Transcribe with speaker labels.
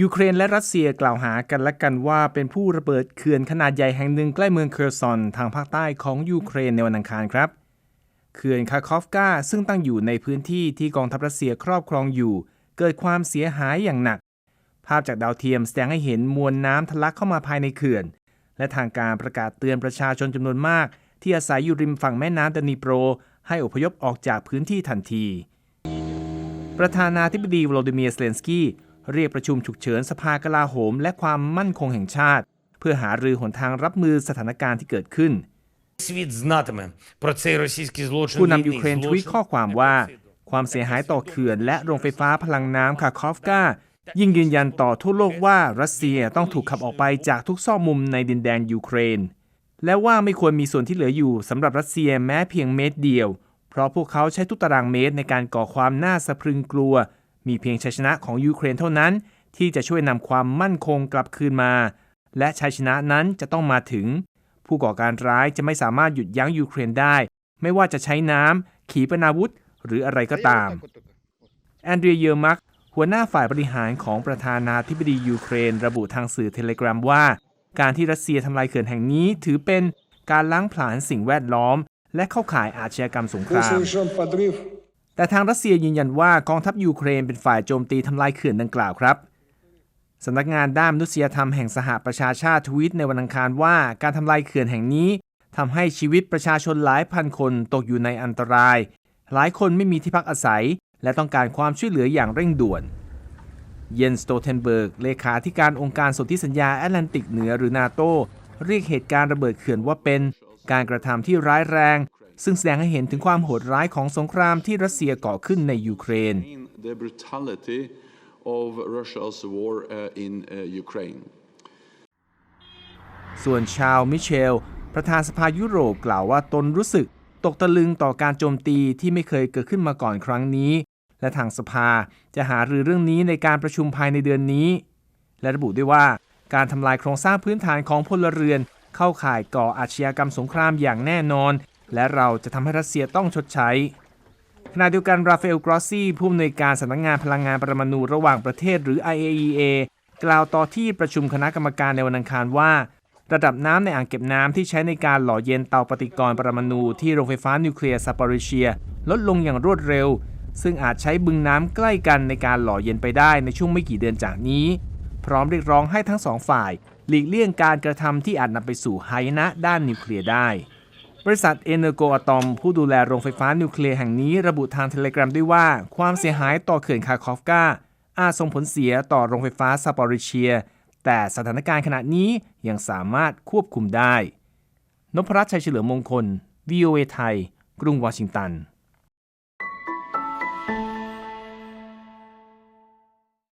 Speaker 1: ยูเครนและรัสเซียกล่าวหากันและกันว่าเป็นผู้ระเบิดเขื่อนขนาดใหญ่แห่งหนึ่งใกล้เมืองเคอร์ซอนทางภาคใต้ของยูเครนในวันอังคารครับเขื่อนคาคอฟกาซึ่งตั้งอยู่ในพื้นที่ที่กองทัพรัสเซียครอบครองอยู่ เกิดความเสียหายอย่างหนัก ภาพจากดาวเทียมแสดงให้เห็นมวลน้ำทะลักเข้ามาภายในเขื่อน และทางการประกาศเตือนประชาชนจำนวนมาก ที่อาศัยอยู่ริมฝั่งแม่น้ำดานีโปร ให้อพยพออกจากพื้นที่ทันที ประธานาธิบดีวลาดิเมียร์เซเลนสกี้ เรียกประชุมฉุกเฉินสภากลาโหม และความมั่นคงแห่งชาติ เพื่อหารือหนทางรับมือสถานการณ์ที่เกิดขึ้น ผู้นำยูเครนทวีตข้อความว่า ความเสียหายต่อเขื่อนและโรงไฟฟ้าพลังน้ำคาคอฟกายิ่งยืนยันต่อทั่วโลกว่ารัสเซียต้องถูกขับออกไปจากทุกซอกมุมในดินแดนยูเครน และว่าไม่ควรมีส่วนที่เหลืออยู่สำหรับรัสเซียแม้เพียงเมตรเดียว เพราะพวกเขาใช้ทุกตารางเมตรในการก่อความน่าสะพรึงกลัว มีเพียงชัยชนะของยูเครนเท่านั้น ที่จะช่วยนำความมั่นคงกลับคืนมา และชัยชนะนั้นจะต้องมาถึง ผู้ก่อการร้ายจะไม่สามารถหยุดยั้งยูเครนได้ ไม่ว่าจะใช้น้ำ ขีปนาวุธ หรืออะไรก็ตาม แอนเดรียเยอร์มักหัวหน้าฝ่ายบริหารของประธานาธิบดียูเครน ระบุทางสื่อเทเลกรามว่า การที่รัสเซียทำลายเขื่อนแห่งนี้ถือเป็นการล้างผลาญสิ่งแวดล้อม และเข้าข่ายอาชญากรรมสงคราม แต่ทางรัสเซียยืนยันว่ากองทัพยูเครนเป็นฝ่ายโจมตีทำลายเขื่อนดังกล่าวครับสำนักงานด้านมนุษยธรรมแห่งสหประชาชาติทวีตในวันอังคารว่าการทำลายเขื่อนแห่งนี้ทำให้ชีวิตประชาชนหลายพันคนตกอยู่ในอันตราย หลายคนไม่มีที่พักอาศัย และต้องการความช่วยเหลืออย่างเร่งด่วน เยนสโตเทนเบิร์ก เลขาธิการองค์การสนธิสัญญาแอตแลนติกเหนือหรือนาโตเรียกเหตุการณ์ระเบิดเขื่อนว่าเป็น การกระทำที่ร้ายแรง ซึ่งแสดงให้เห็นถึงความโหดร้ายของสงครามที่รัสเซียก่อขึ้นในยูเครน
Speaker 2: in the brutality of Russia's war uh, in uh, Ukraine.
Speaker 1: ส่วนชาวมิเชล ประธานสภายุโรปกล่าวว่าตนรู้สึกตกตะลึงต่อการโจมตีที่ไม่เคยเกิดขึ้นมาก่อนครั้งนี้ และทางสภาจะหารือเรื่องนี้ในการประชุมภายในเดือนนี้ และระบุด้วยว่าการทำลายโครงสร้างพื้นฐานของพลเรือน เข้าข่ายก่ออาชญากรรมสงครามอย่างแน่นอน และเราจะทำให้รัสเซียต้องชดใช้ ขณะเดียวกันราฟาเอลกรอสซี่ผู้อำนวยการสำนักงานพลังงานปรมาณูระหว่างประเทศหรือ IAEA กล่าวต่อที่ประชุมคณะกรรมการในวันอังคารว่า ระดับน้ำในอ่างเก็บน้ำที่ใช้ในการหล่อเย็นเตาปฏิกรณ์ปรมาณูที่โรงไฟฟ้านิวเคลียร์ซาปอริเชีย ลดลงอย่างรวดเร็ว ซึ่งอาจใช้บึงน้ำใกล้กันในการหล่อเย็นไปได้ในช่วงไม่กี่เดือนจากนี้ พร้อมเรียกร้องให้ทั้งสองฝ่าย หลีกเลี่ยงการกระทำที่อาจนำไปสู่หายนะด้านนิวเคลียร์ได้ บริษัทเอเนโกอะตอมผู้ดูแลโรงไฟฟ้านิวเคลียร์แห่งนี้ระบุทางเทเลกราฟด้วยว่า ความเสียหายต่อเขื่อนคาคอฟกาอาจส่งผลเสียต่อโรงไฟฟ้าซาปอริเชีย แต่สถานการณ์ขณะนี้ยังสามารถควบคุมได้ นพรัชชัยเฉลิมมงคล VOA ไทย กรุงวอชิงตัน